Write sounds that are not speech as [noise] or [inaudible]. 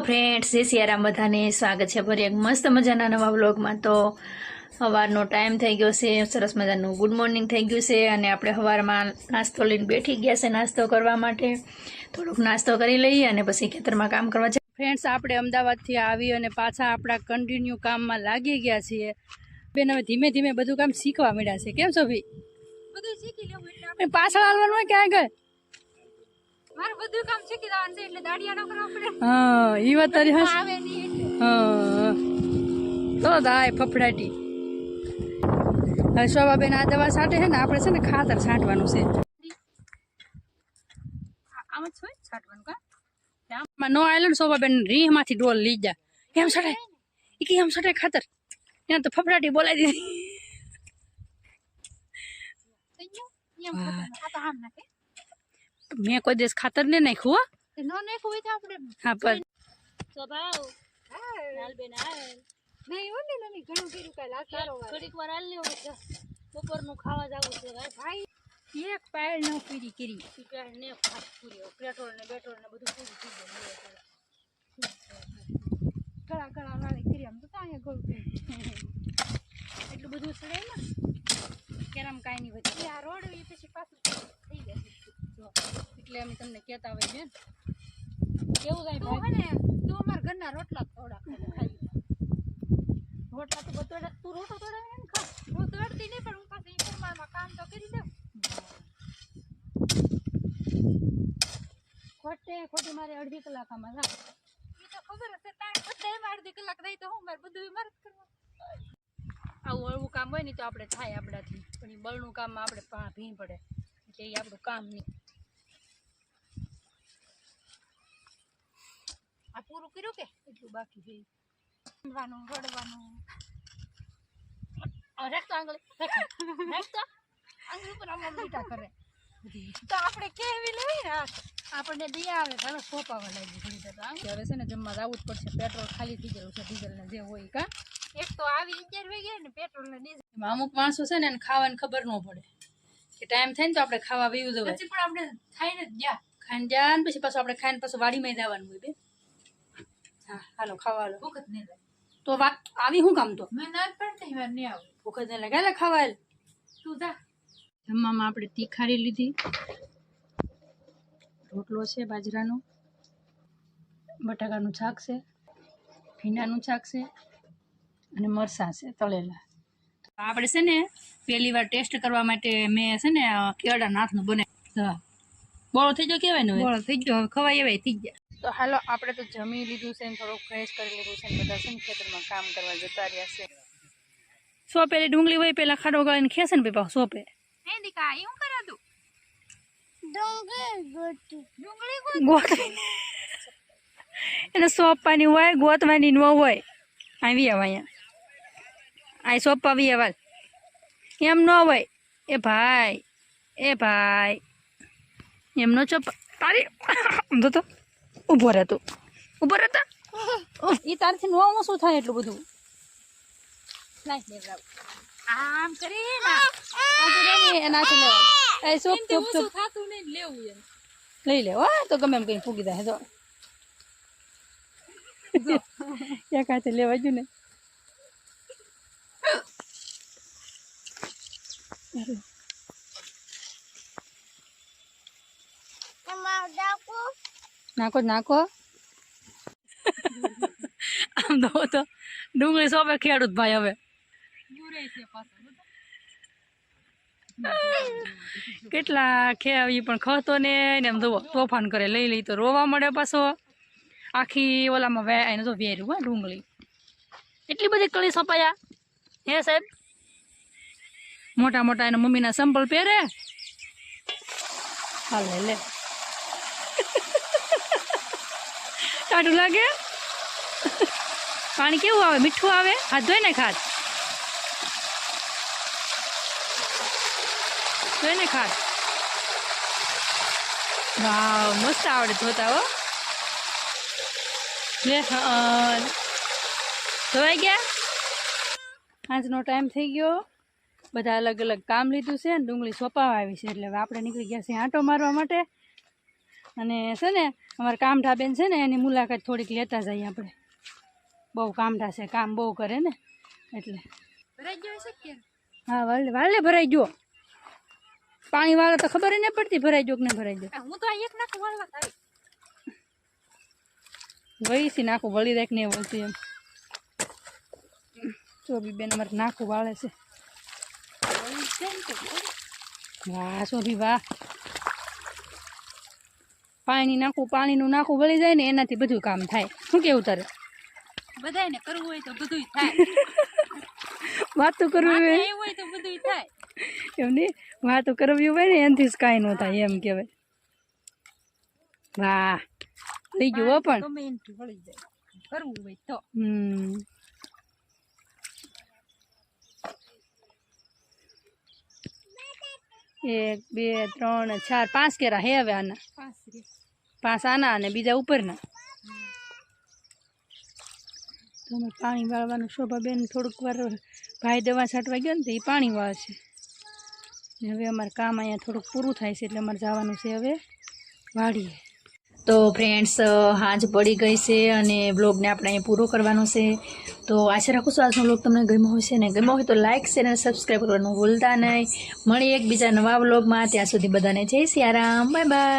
Friends જય સિયારામ. બધાને સ્વાગત છે. ફરી એક મસ્ત મજાના નવા વ્લોગમાં. તો સવારનો ટાઈમ થઈ ગયો છે. સરસ મજાનું ગુડ મોર્નિંગ થઈ ગયું છે. અને આપણે સવારમાં નાસ્તો લઈને બેઠી ગયા છે નાસ્તો કરવા માટે. થોડોક નાસ્તો કરી લઈએ અને પછી ખેતરમાં કામ કરવા જઈએ. ફ્રેન્ડ્સ આપણે અમદાવાદથી આવી અને પાછા આપણા કન્ટિન્યુ કામમાં લાગી ગયા છીએ. બેન હવે ધીમે ધીમે બધું કામ શીખવા મળ્યા છે. કેમ છો ભાઈ? બધું શીખી લેવું પાછળ હાલવાનું હોય ક્યાં ગਏ મારે બધું કામ શીખી જવાનું છે એટલે દાડિયા ન કરવા પડે. હા એ વાત તારી હસ આવે ની હા તો દાય ફફડાટી. હવે શોભાબેન આ દવા છાંટે છે ને આપણે છે ને ખાતર છાંટવાનું છે. આમ જ હોય છાંટવાનું કા? આમાં નો આવેલું ને શોભાબેન રીહમાંથી ડોલ લઈ જા એમ છટાય એ કે એમ છટાય ખાતર? ત્યાં તો ફફડાટી બોલાવી દીધી. મેં કોઈ દિવસ ખાતર ને નાખ્યું હો. તે ન નાખ્યું હોય તો આપણે હા પણ સ્વભાવ હાલ. નહીં હો ને ઘણું કર્યું સારો વાત. થોડીક વાર હાલ લેવું છે બપોરનું ખાવા જવું છે ભાઈ. ભાઈ. એક પાયલ ન પીરી કરી. ચીકણ ને ફાટ પૂરી પેટ્રોલ ને પેટ્રોલ ને બધું પૂરી થઈ ગયું ગળા ગળા વાળી કરી આમ તો ત્યાં ગળું [laughs] એટલું બધું સડે ને કેરમ કાંઈ નહીં વધે. આ રોડ એ પછી પાછું એટલે અમે તમને કહેતા હોય બેન કેવું થાય તું હે ને તું અમારા ઘરના રોટલા થોડા ખાઈ રોટલા તો બધો તું રોટો તોડાવે ને ખા. હું તોડતી નહીં પણ હું પાછી ઈ કામ તો કરી દઉં. ખોટે ખોટી મારે અડધી કલાક આમાં લાગે તો ખબર હશે બધા એમાં અડધી કલાક રહી તો હું મારે બધું મારે જ આવું હળવું કામ હોય ને તો આપણે થાય આપણાથી. પણ એ બળનું કામમાં આપણે ભીણ ભીં પડે. એટલે એ આપણું કામ નહીં. આ પૂરું કર્યું કે? એટલું બાકી છે. રડવાનું રડવાનું રેખતો આંગળી. રેખતો. આંગળી પર આમ લીટા કરે. તો આપણે કેવી લેવી? ને આપણને દયા આવે ઘણો સોપાવા લાગી ઘણી તો. હવે છે ને જમવા જવું જ પડશે. પેટ્રોલ ખાલી થઈ ગયેલું છે ડીઝલ ને જે હોય કા? એક તો આવી ઇજર હોય ગયા ને પેટ્રોલ ને ડીઝલ અમુક માણસો છે ને એને ખાવાની ખબર ન પડે. કે ટાઈમ થાય ને તો આપણે ખાવા વીવું જવાય. પછી પણ આપણે ખાઈને જ ગયા. ખાઈને જ્યાં પછી પાછું આપણે ખાઈને પાછું વાડીમાં જવાનું હોય બે હા હાલો ખાવા હાલો ભૂખ જ નહીં લાગે. તો વાત આવી શું કામ તો? મેં ના પણ પડતી વાર નહીં આવું. ભૂખ જ નહીં લાગે. લે ખાવા હાલ તું જા. જમવામાં આપણે તીખારી લીધી. રોટલો છે બાજરાનો. બટાકાનું શાક છે ભીંડાનું શાક છે અને મરસાં છે તળેલા. આપણે છે ને પહેલી વાર ટેસ્ટ કરવા માટે મેં છે ને કેળા નાથનું બનાવ્યું. હા. બોળો થઈ ગયો કહેવાય ને બોળો થઈ ગયો. ખવાય એવાય થઈ ગયા. તો હાલો આપણે તો જમી લીધું છે ને થોડુંક ફ્રેશ કરી લીધું છે ને બધા છે ને ખેતરમાં કામ કરવા જતા રહ્યા છે. સોપે ડુંગળી હોય પેલા ખાડો ગાળીને ખેસે ને પીપા સોપે? હે દીકા એવું કરા તું. ડુંગળી ગોતવી એને સોપવાની હોય ગોતવાની ન હોય. આવી આવ અહીંયા. આ સોંપાવી આવાલ એમ ન હોય. એ ભાઈ એ ભાઈ. એમ નો ચોપ તારી તો ઊભો રહેતો ઊભો રહેતા એ તારથી નો શું થાય એટલું બધું. આમ લઈ લે તો ગમે એમ કઈ ફૂગી દે તો ક્યાં કાંઈ લેવા જ ને? નાખો નાખો આમ તો તો ડુંગળી સોંપે, ખેડૂત ભાઈ હવે. કેટલા ખેવી પણ ખતો ને એમ ધોવો તોફાન કરે, લઈ લઈ તો રોવા મળે પાછો. આખી ઓલામાં વે એને તો વેર્યું હા, ડુંગળી. એટલી બધી કળી સપાયા? હે સાહેબ? મોટા મોટા એના મમ્મીના સંપલ પહેરે? હાલે લે. ટાઢું લાગે? પાણી કેવું આવે? મીઠું આવે? હાથ ધોઈ ને ખાત ધોઈ ને ખાત વાવ, મસ્ત આવડે ધોતા હો. લે ધોવાઈ ગયા? આજનો ટાઈમ થઈ ગયો. બધા અલગ અલગ કામ લીધું છે ને ડુંગળી સોંપાવા આવી છે. એટલે આપણે નીકળી ગયા છે આંટો મારવા માટે. અને છે ને અમારા કામઠાબેન છે ને એની મુલાકાત થોડીક લેતા જઈએ આપણે. બહુ કામઠા છે કામ બહુ કરે ને એટલે. ભરાઈ ગયો છે હા વાલે વાલે ભરાઈ ગયો. પાણી વાળો તો ખબર નહીં પડતી ભરાઈ ગયો કે નહીં ભરાઈ ગયો. હું તો આ એક નાખ વાળવા થાય વળી નાખું વળી રાખ નહીં વળતી એમ. ચોબી બેન અમારે નાખું વાળે છે. વાહ ચોબી વાહ. પાણી નાખું પાણીનું નાખું વળી જાય ને એનાથી બધું કામ થાય. શું કેવું તારે? બધાને કરવું હોય તો બધું થાય. [laughs] વાતો કરવી હોય? તો બધું થાય. એમ નહીં? વાતો કરવી હોય ને એનાથી જ કાંઈ ન થાય એમ કહેવાય. વાહ. થઈ ગયું પણ. ગમે એનાથી વળી જાય. કરવું હોય તો. હમ. એક બે ત્રણ ચાર પાંચ કેરા હે હવે આના. પાંચ આના અને બીજા ઉપરના. તો અમે પાણી વાળવાનું શોભાબેન થોડુંક વાર ભાઈ દવા છાંટવા ગયો ને તો એ પાણી વાળશે. હવે અમારે કામ અહીંયા થોડુંક પૂરું થાય છે એટલે અમારે જવાનું છે હવે વાડીએ. તો ફ્રેન્ડ્સ હાંજ પડી ગઈ છે અને બ્લોગને આપણે અહીંયા પૂરો કરવાનો છે. તો આશા રાખું છું આજનો બ્લોગ તમને ગમ્યો હશે ને ગમ્યો હોય તો લાઇક શેર અને સબસ્ક્રાઈબ કરવાનું ભૂલતા નહીં. મળી એકબીજા નવા બ્લોગમાં ત્યાં સુધી બધાને જય સિયારામ. Bye bye